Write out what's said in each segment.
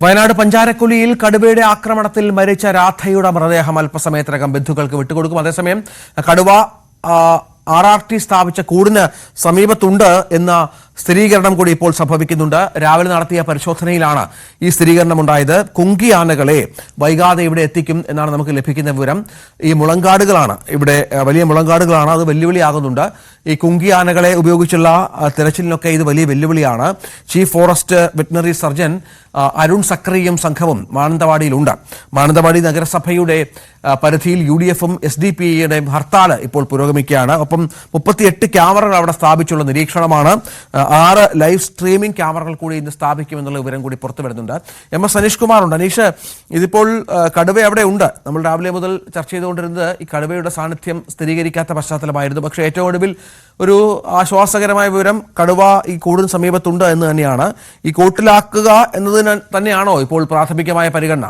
വയനാട് പഞ്ചാരക്കുലിയിൽ കടുവയുടെ ആക്രമണത്തിൽ മരിച്ച രാധയുടെ മൃതദേഹം അല്പസമയത്തിനകം ബന്ധുക്കൾക്ക് വിട്ടുകൊടുക്കും. അതേസമയം കടുവ ആർ ആർ ടി സ്ഥാപിച്ച കൂടിന് സമീപത്തുണ്ട് എന്ന സ്ഥിരീകരണം കൂടി ഇപ്പോൾ സംഭവിക്കുന്നുണ്ട്. രാവിലെ നടത്തിയ പരിശോധനയിലാണ് ഈ സ്ഥിരീകരണം ഉണ്ടായത് കുങ്കി ആനകളെ വൈകാതെ ഇവിടെ എത്തിക്കും എന്നാണ് നമുക്ക് ലഭിക്കുന്ന വിവരം. ഈ മുളങ്കാടുകളാണ് ഇവിടെ വലിയ മുളങ്കാടുകളാണ്. അത് വെല്ലുവിളിയാകുന്നുണ്ട്. ഈ കുങ്കി ആനകളെ ഉപയോഗിച്ചുള്ള തിരച്ചിലിനൊക്കെ ഇത് വലിയ വെല്ലുവിളിയാണ്. Chief forest veterinary surgeon Arun സക്രിയും സംഘവും മാനന്തവാടിയിലുണ്ട്. മാനന്തവാടി നഗരസഭയുടെ പരിധിയിൽ യു ഡി എഫും എസ് ഡി പി ഹർത്താൽ ഇപ്പോൾ പുരോഗമിക്കുകയാണ്. ഒപ്പം മുപ്പത്തിയെട്ട് ക്യാമറകൾ അവിടെ സ്ഥാപിച്ചുള്ള നിരീക്ഷണമാണ്. ആറ് ലൈവ് സ്ട്രീമിംഗ് ക്യാമറകൾ കൂടി ഇന്ന് സ്ഥാപിക്കുമെന്നുള്ള വിവരം കൂടി പുറത്തു വരുന്നുണ്ട്. എം എസ് അനീഷ് കുമാറുണ്ട് അനീഷ് ഇതിപ്പോൾ കടുവ അവിടെ ഉണ്ട്. നമ്മൾ രാവിലെ മുതൽ ചർച്ച ചെയ്തുകൊണ്ടിരുന്നത് ഈ കടുവയുടെ സാന്നിധ്യം സ്ഥിരീകരിക്കാത്ത പശ്ചാത്തലമായിരുന്നു. പക്ഷേ ഏറ്റവും ഒടുവിൽ ഒരു ആശ്വാസകരമായ വിവരം കടുവ ഈ കൂടിന് സമീപത്തുണ്ട് എന്ന് തന്നെയാണ്. ഈ കൂട്ടിലാക്കുക എന്നതിന് തന്നെയാണോ ഇപ്പോൾ പ്രാഥമികമായ പരിഗണന?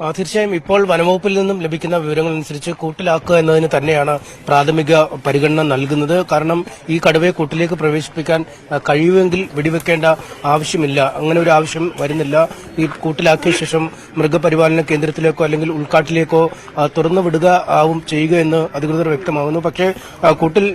തീർച്ചയായും ഇപ്പോൾ വനംവകുപ്പിൽ നിന്നും ലഭിക്കുന്ന വിവരങ്ങൾ അനുസരിച്ച് കൂട്ടിലാക്കുക എന്നതിന് തന്നെയാണ് പ്രാഥമിക പരിഗണന നൽകുന്നത്. കാരണം ഈ കടുവയെ കൂട്ടിലേക്ക് പ്രവേശിപ്പിക്കാൻ കഴിയുമെങ്കിൽ വെടിവെക്കേണ്ട ആവശ്യമില്ല. അങ്ങനെ ഒരു ആവശ്യം വരുന്നില്ല. ഈ കൂട്ടിലാക്കിയ ശേഷം മൃഗപരിപാലന കേന്ദ്രത്തിലേക്കോ അല്ലെങ്കിൽ ഉൾക്കാട്ടിലേക്കോ തുറന്നു വിടുക ആവും ചെയ്യുക എന്ന് അധികൃതർ വ്യക്തമാകുന്നു. പക്ഷേ കൂട്ടിൽ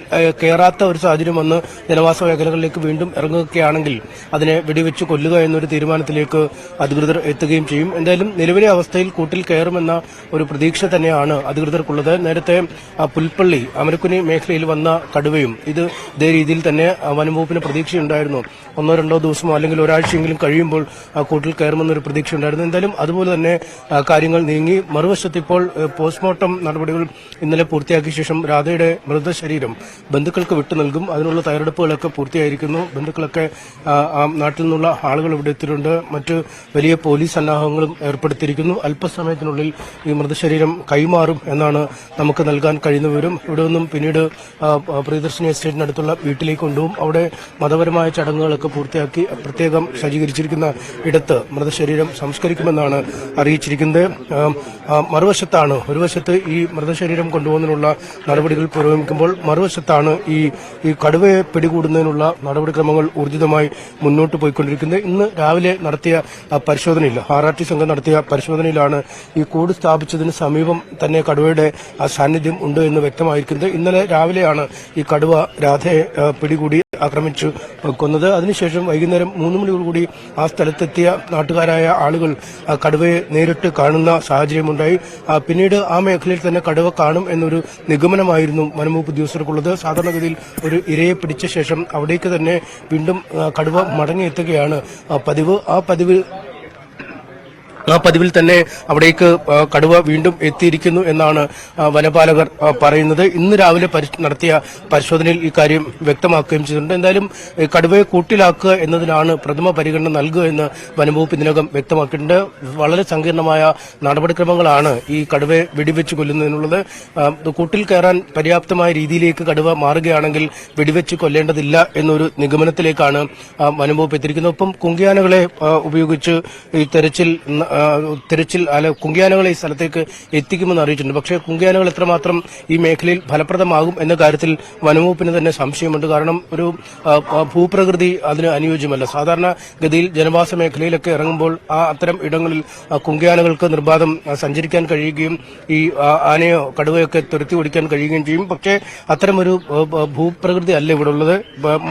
കയറാത്ത ഒരു സാഹചര്യം വന്ന് ജനവാസ മേഖലകളിലേക്ക് വീണ്ടും ഇറങ്ങുകയാണെങ്കിൽ അതിനെ വെടിവെച്ച് കൊല്ലുക എന്നൊരു തീരുമാനത്തിലേക്ക് അധികൃതർ എത്തുകയും ചെയ്യും. എന്തായാലും നിലവിലെ അവസ്ഥയിൽ കൂട്ടിൽ കയറുമെന്ന ഒരു പ്രതീക്ഷ തന്നെയാണ് അധികൃതർക്കുള്ളത്. നേരത്തെ പുൽപ്പള്ളി അമരക്കുനി മേഖലയിൽ വന്ന കടുവയും ഇത് ഇതേ രീതിയിൽ തന്നെ വനംവകുപ്പിന് പ്രതീക്ഷയുണ്ടായിരുന്നു. ഒന്നോ രണ്ടോ ദിവസമോ അല്ലെങ്കിൽ ഒരാഴ്ചയെങ്കിലും കഴിയുമ്പോൾ ആ, കൂട്ടിൽ കയറുമെന്നൊരു പ്രതീക്ഷ ഉണ്ടായിരുന്നു എന്തായാലും അതുപോലെ തന്നെ കാര്യങ്ങൾ നീങ്ങി. മറുവശത്ത് ഇപ്പോൾ പോസ്റ്റ്മോർട്ടം നടപടികൾ ഇന്നലെ പൂർത്തിയാക്കിയ ശേഷം രാധയുടെ മൃതശരീരം ബന്ധുക്കൾക്ക് വിട്ടു നൽകും. അതിനുള്ള തയ്യാറെടുപ്പുകളൊക്കെ പൂർത്തിയായിരിക്കുന്നു. ബന്ധുക്കളൊക്കെ നാട്ടിൽ നിന്നുള്ള ആളുകൾ ഇവിടെ എത്തിയിട്ടുണ്ട്. മറ്റ് വലിയ പോലീസ് സന്നാഹങ്ങളും ഏർപ്പെടുത്തിയിരിക്കുന്നു. അല്പസമയത്തിനുള്ളിൽ ഈ മൃതശരീരം കൈമാറും എന്നാണ് നമുക്ക് നൽകാൻ കഴിയുന്ന വിവരം. ഇവിടെ നിന്നും പിന്നീട് പ്രിയദർശിനി എസ്റ്റേറ്റിനടുത്തുള്ള വീട്ടിലേക്ക് കൊണ്ടുപോകും. അവിടെ മതപരമായ ചടങ്ങുകളൊക്കെ പൂർത്തിയാക്കി പ്രത്യേകം സജ്ജീകരിച്ചിരിക്കുന്ന ഇടത്ത് മൃതശരീരം സംസ്കരിക്കുമെന്നാണ് അറിയിച്ചിരിക്കുന്നത്. മറുവശത്താണ് ഒരു വശത്ത് ഈ മൃതശരീരം കൊണ്ടുപോകുന്നതിനുള്ള നടപടികൾ പുരോഗമിക്കുമ്പോൾ മറുവശത്താണ് ഈ ഈ കടുവയെ പിടികൂടുന്നതിനുള്ള നടപടിക്രമങ്ങൾ ഊർജിതമായി മുന്നോട്ട് പോയിക്കൊണ്ടിരിക്കുന്നത്. ഇന്ന് രാവിലെ നടത്തിയ പരിശോധനയിൽ ആർ ആർ ടി സംഘം നടത്തിയ പരിശോധനയിലാണ് ഈ കൂട് സ്ഥാപിച്ചതിന് സമീപം തന്നെ കടുവയുടെ സാന്നിധ്യം ഉണ്ട് എന്ന് വ്യക്തമായിരിക്കുന്നത്. ഇന്നലെ രാവിലെയാണ് ഈ കടുവ രാധയെ പിടികൂടി ആക്രമിച്ചു കൊന്നത്. അതിനുശേഷം വൈകുന്നേരം മൂന്ന് മണിയോടുകൂടി ആ സ്ഥലത്തെത്തിയ നാട്ടുകാരായ ആളുകൾ കടുവയെ നേരിട്ട് കാണുന്ന സാഹചര്യമുണ്ടായി. പിന്നീട് ആ മേഖലയിൽ തന്നെ കടുവ കാണും എന്നൊരു നിഗമനമായിരുന്നു വനംവകുപ്പ് ഉദ്യോഗസ്ഥർക്കുള്ളത്. സാധാരണഗതിയിൽ ഒരു ഇരയെ പിടിച്ച ശേഷം അവിടേക്ക് തന്നെ വീണ്ടും കടുവ മടങ്ങിയെത്തുകയാണ് പതിവ് ആ പതിവ്. ആ പതിവിൽ തന്നെ അവിടേക്ക് കടുവ വീണ്ടും എത്തിയിരിക്കുന്നു എന്നാണ് വനപാലകർ പറയുന്നത്. ഇന്ന് രാവിലെ നടത്തിയ പരിശോധനയിൽ ഇക്കാര്യം വ്യക്തമാക്കുകയും ചെയ്തിട്ടുണ്ട്. എന്തായാലും കടുവയെ കൂട്ടിലാക്കുക എന്നതിനാണ് പ്രഥമ പരിഗണന നൽകുക എന്ന് വനംവകുപ്പ് ഇതിനകം വ്യക്തമാക്കിയിട്ടുണ്ട്. വളരെ സങ്കീർണമായ നടപടിക്രമങ്ങളാണ് ഈ കടുവയെ വെടിവെച്ച് കൊല്ലുന്നതിനുള്ളത്. കൂട്ടിൽ കയറാൻ പര്യാപ്തമായ രീതിയിലേക്ക് കടുവ മാറുകയാണെങ്കിൽ വെടിവെച്ച് കൊല്ലേണ്ടതില്ല എന്നൊരു നിഗമനത്തിലേക്കാണ് വനംവകുപ്പ് എത്തിയിരിക്കുന്നത്. ഒപ്പം കുങ്കിയാനകളെ ഉപയോഗിച്ച് ഈ തെരച്ചിൽ തെരച്ചിൽ അല്ല കുങ്കിയാനകളെ ഈ സ്ഥലത്തേക്ക് എത്തിക്കുമെന്ന് അറിയിച്ചിട്ടുണ്ട്. പക്ഷേ കുങ്കിയാനകൾ എത്രമാത്രം ഈ മേഖലയിൽ ഫലപ്രദമാകും എന്ന കാര്യത്തിൽ വനംവകുപ്പിന് തന്നെ സംശയമുണ്ട്. കാരണം ഒരു ഭൂപ്രകൃതി അതിന് അനുയോജ്യമല്ല. സാധാരണ ഗതിയിൽ ജനവാസ മേഖലയിലൊക്കെ ഇറങ്ങുമ്പോൾ ആ അത്തരം ഇടങ്ങളിൽ കുങ്കിയാനകൾക്ക് നിർബാധം സഞ്ചരിക്കാൻ കഴിയുകയും ഈ ആനയോ കടുവയൊക്കെ തുരത്തി ഓടിക്കാൻ കഴിയുകയും ചെയ്യും. പക്ഷേ അത്തരമൊരു ഭൂപ്രകൃതി അല്ല ഇവിടെ ഉള്ളത്.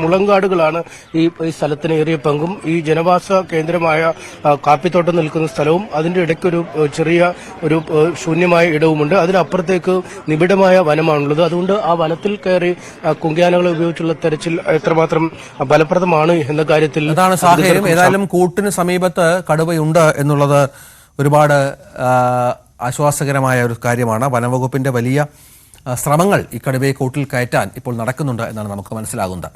മുളങ്കാടുകളാണ് ഈ സ്ഥലത്തിന് ഏറിയ പങ്കും. ഈ ജനവാസ കേന്ദ്രമായ കാപ്പിത്തോട്ടം നിൽക്കുന്ന സ്ഥലവും അതിന്റെ ഇടയ്ക്കൊരു ചെറിയ ഒരു ശൂന്യമായ ഇടവുമുണ്ട്. അതിനപ്പുറത്തേക്ക് നിബിഡമായ വനമാണുള്ളത്. അതുകൊണ്ട് ആ വനത്തിൽ കയറി കുങ്കിയാനകളെ ഉപയോഗിച്ചുള്ള തെരച്ചിൽ എത്രമാത്രം ഫലപ്രദമാണ് എന്ന കാര്യത്തിൽ അതാണ് സാഹചര്യം. ഏതായാലും കൂട്ടിന് സമീപത്ത് കടുവയുണ്ട് എന്നുള്ളത് ഒരുപാട് ആശ്വാസകരമായ ഒരു കാര്യമാണ്. വനംവകുപ്പിന്റെ വലിയ ശ്രമങ്ങൾ ഈ കടുവയെ കൂട്ടിൽ കയറ്റാൻ ഇപ്പോൾ നടക്കുന്നുണ്ട് എന്നാണ് നമുക്ക് മനസ്സിലാകുന്നത്.